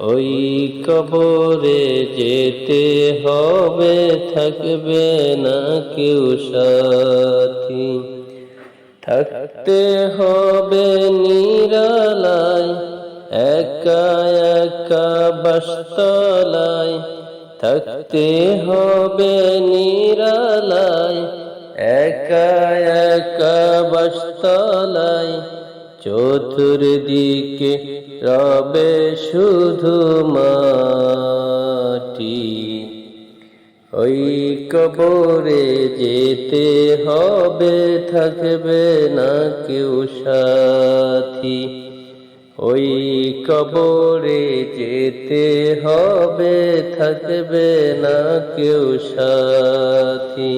ওই কবরে যেতে হবে, থাকবে না কেউ সাথী। থাকতে হবে নিরালায়, একা একা বাস্তলায়। থাকতে হবে নিরালায়, একা একা বাস্তলায়। চতুর্দিকে রবে শুধু মাটি। ওই কবরে যেতে হবে, থাকবে না কেউ সাথী। ওই কবরে যেতে হবে, থাকবে না কেউ সাথী।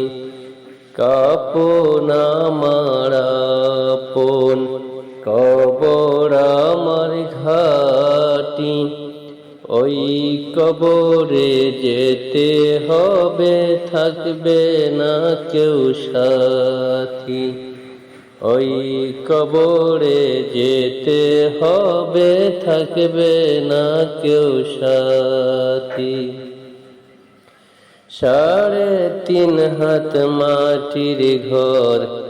কাপন আমার আপন কবর আমার ঘাটি, ওই কবরে যেতে হবে, থাকবে না কেউ সাথী। ওই কবরে যেতে হবে, থাকবে না কেউ সাথী। সাড়ে তিন হাত মাটির ঘর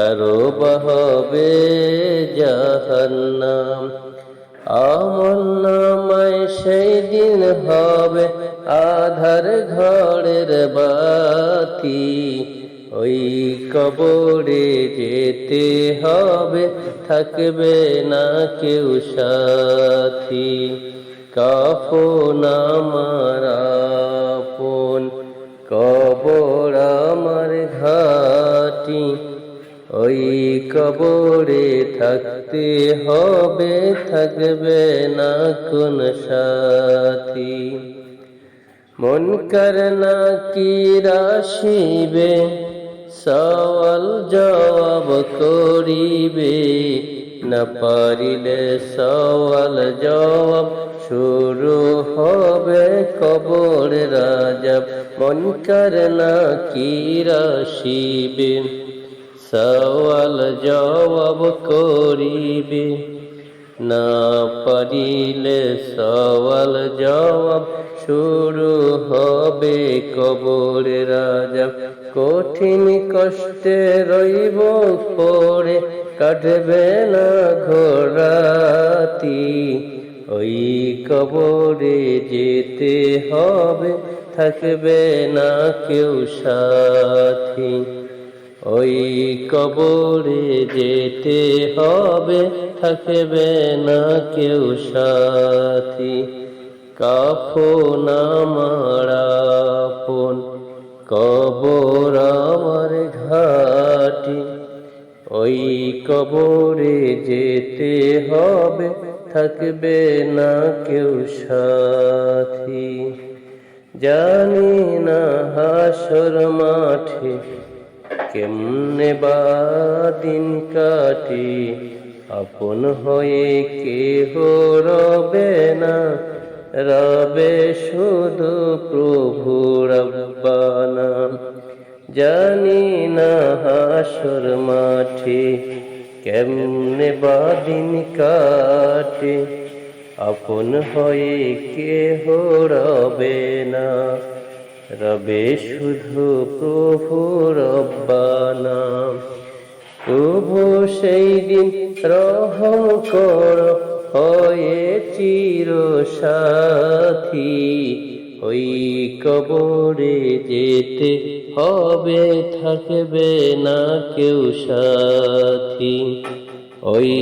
কারও হবে জাহান্নাম। আমল নামায় সেই দিন হবে আধার ঘরের বাতি। ওই কবরে যেতে হবে, থাকবে না কেউ সাথী। কাফন আমার ওই কবরে থাকতে হবে, থাকবে না কোন সাথী। মন করনা কি রাশিবে, সওয়াল জবাব করিবে। না পারিলে সওয়াল জবাব শুরু হবে কবর রাজব মন করনা কি রাশিবে সওয়াল জবাব করিবে। না পারিলে সওয়াল জবাব শুরু হবে কবর। রাজা কঠিন কষ্টে রইব পরে, কাটবে না ঘোরাতি ওই কবরে যেতে হবে, থাকবে না কেউ সাথী। ওই কবরে যেতে হবে, থাকবে না কেউ সাথী। কাফন আমার আপন, কবর আমার ঘাটি। ওই কবরে যেতে হবে, থাকবে না কেউ সাথী। জানি না হাসর মাঠে কেমনে বা দিন কাটি, আপন হয়ে কেহ রবে না। রবে শুধু প্রভু রব্বানা। জানি না হাসর মাঠে কেমনে বা দিন কাটে, আপন হয়ে কেহ রবে না। রবে শুধু প্রভু রব্বানা প্রভু সেই দিন রহম কর, হয়ে চির সাথী ওই কবরে যেতে হবে, থাকবে না কেউ সাথী। ওই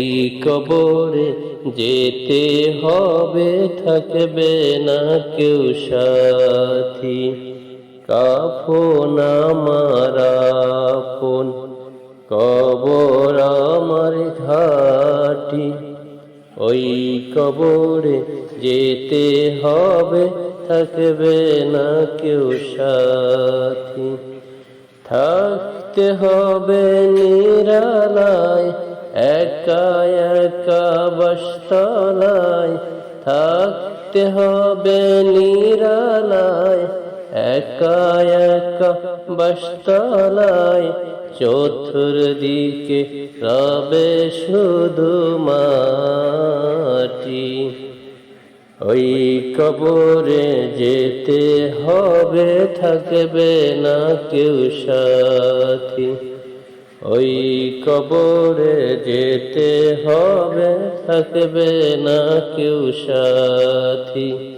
কবরে যেতে হবে, থাকবে না কেউ সাথী। কাফন আমার কবর আমার ঘাটি। ওই কবরে যেতে হবে, থাকবে না কেউ সাথী। থাকতে হবে নিরালায়, একা একা বস্তলায়। থাকতে হবে নিরালায় একা একা বস্তলায় চতুর্দিকে রবে শুধু মাটি। ওই কবরে যেতে হবে, থাকবে না কেউ সাথী। ওই কবরে যেতে হবে, থাকবে না কেউ সাথী।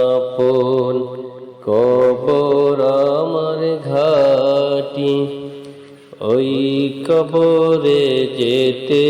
কবরে যেতে